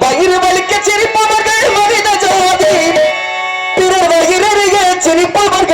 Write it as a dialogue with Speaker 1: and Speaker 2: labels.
Speaker 1: வயிறு வலிக்க சிரிப்பவர்கள் மனித ஜாதி. பிற வயிறறிய சிரிப்பவர்கள்